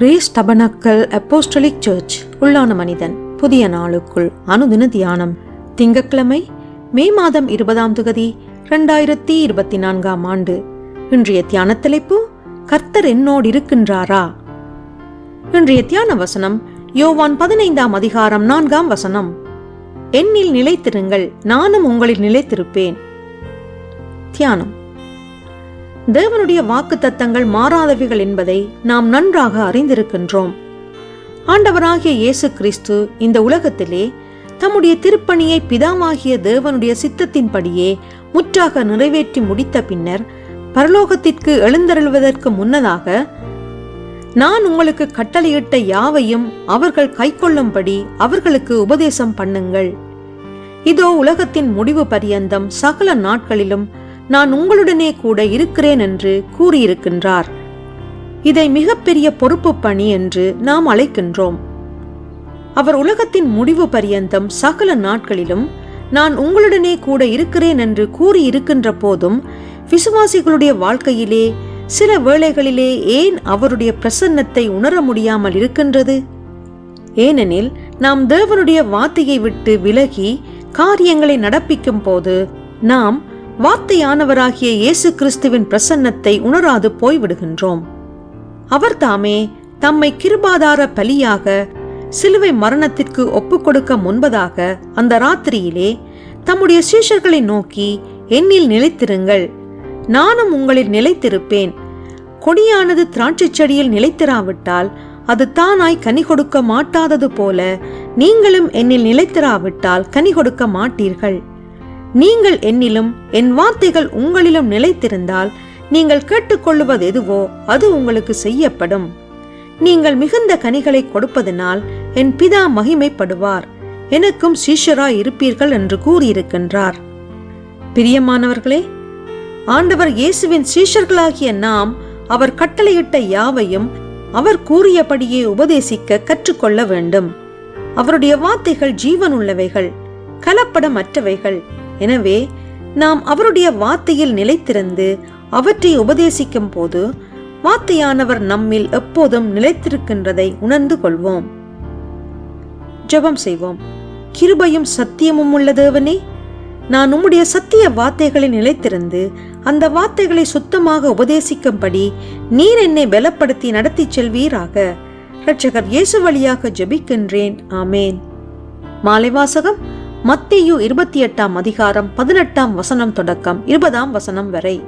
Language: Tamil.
கிரேஸ் டபனக்கல் அப்போஸ்டலிக் சர்ச் உள்ளான மனிதன் புதிய நாளுக்குள் அனுதின தியானம் திங்கட்கிழமை மே மாதம் இருபதாம் தொகுதி இரண்டாயிரத்தி இருபத்தி நான்காம் ஆண்டு. இன்றைய தியான தலைப்பு கர்த்தர் என்னோடு இருக்கின்றாரா? இன்றைய தியான வசனம் யோவான் பதினைந்தாம் அதிகாரம் நான்காம் வசனம். என்னில் நிலைத்திருங்கள் நானும் உங்களில் நிலைத்திருப்பேன். தியானம். தேவனுடைய வாக்கு தத்தங்கள் மாறாதவைகள் என்பதை நாம் நன்றாக அறிந்திருக்கின்றோம். ஆண்டவராகிய இயேசு கிறிஸ்து இந்த உலகத்திலே தம்முடைய திருப்பணியை பிதாவாகிய தேவனுடைய சித்தத்தின்படியே முற்றாக நிறைவேற்றி முடித்த பின்னர் பரலோகத்திற்கு எழுந்தருள்வதற்கு முன்னதாக நான் உங்களுக்கு கட்டளையிட்ட யாவையும் அவர்கள் கைக்கொள்ளும்படி அவர்களுக்கு உபதேசம் பண்ணுங்கள். இதோ உலகத்தின் முடிவு பரியந்தம் சகல நாட்களிலும் நான் உங்களுடனே கூட இருக்கிறேன் என்று கூறியிருக்கின்றார். இதை மிகப்பெரிய பொறுப்பு பணி என்று நாம் அழைக்கின்றோம். அவர் உலகத்தின் முடிவு பரியந்தம் சகல நாட்களிலும் நான் உங்களுடனே கூட இருக்கிறேன் என்று கூறியிருக்கின்ற போதும் விசுவாசிகளுடைய வாழ்க்கையிலே சில வேளைகளிலே ஏன் அவருடைய பிரசன்னத்தை உணர முடியாமல் இருக்கின்றது? ஏனெனில் நாம் தேவனுடைய வார்த்தையை விட்டு விலகி காரியங்களை நடப்பிக்கும் போது நாம் வார்த்தையானவராகிய இயேசு கிறிஸ்துவின் பிரசன்னத்தை உணராது போய்விடுகின்றோம். அவர் தாமே தம்மை கிருபாதார பலியாக சிலுவை மரணத்திற்கு ஒப்புக்கொடுக்க முன்பதாக அந்த ராத்திரியிலே தம்முடைய சீஷர்களை நோக்கி என்னில் நிலைத்திருங்கள். நானும் உங்களில் நிலைத்திருப்பேன். கொடியானது திராட்சை செடியில் நிலைத்திராவிட்டால் அது தானாய் கனி கொடுக்க மாட்டாதது போல நீங்களும் என்னில் நிலைத்திராவிட்டால் கனி கொடுக்க மாட்டீர்கள். நீங்கள் என்னிலும் என் வார்த்தைகள் உங்களிலும் நிலைத்திருந்தால் நீங்கள் கேட்டுக்கொள்ளுவது எதுவோ அது உங்களுக்கு செய்யப்படும். நீங்கள் மிகுந்த கனிகளை கொடுப்பதனால் என் பிதா மகிமைப்படுவார். எனக்கும் சீஷராய் இருப்பீர்கள் என்று கூறியிருக்கின்றார். பிரியமானவர்களே ஆண்டவர் இயேசுவின் சீஷர்களாகிய நாம் அவர் கட்டளையிட்ட யாவையும் அவர் கூறியபடியே உபதேசிக்க கற்றுக்கொள்ள வேண்டும். அவருடைய வார்த்தைகள் ஜீவனுள்ளவைகள் கலப்படமற்றவைகள். எனவே நாம் அவருடைய வார்த்தையில் நிலைத்திருந்து அவற்றை உபதேசிக்கும் போது வார்த்தையானவர் நம்மில் எப்போதும் நிலைத்திருக்கின்றதை உணர்ந்து கொள்வோம். ஜெபம் செய்வோம். கிருபையும் சத்தியமும் உள்ள தேவனே நான் உம்முடைய சத்திய வார்த்தைகளில் நிலைத்திருந்து அந்த வார்த்தைகளை சுத்தமாக உபதேசிக்கும்படி நீர் என்னை பலப்படுத்தி நடத்தி செல்வீராக. இரட்சகர் இயேசு வழியாக ஜெபிக்கின்றேன். ஆமேன். மாலை வாசகம். மத்தியு இருபத்தி எட்டாம் அதிகாரம் பதினெட்டாம் வசனம் தொடக்கம் இருபதாம் வசனம் வரை.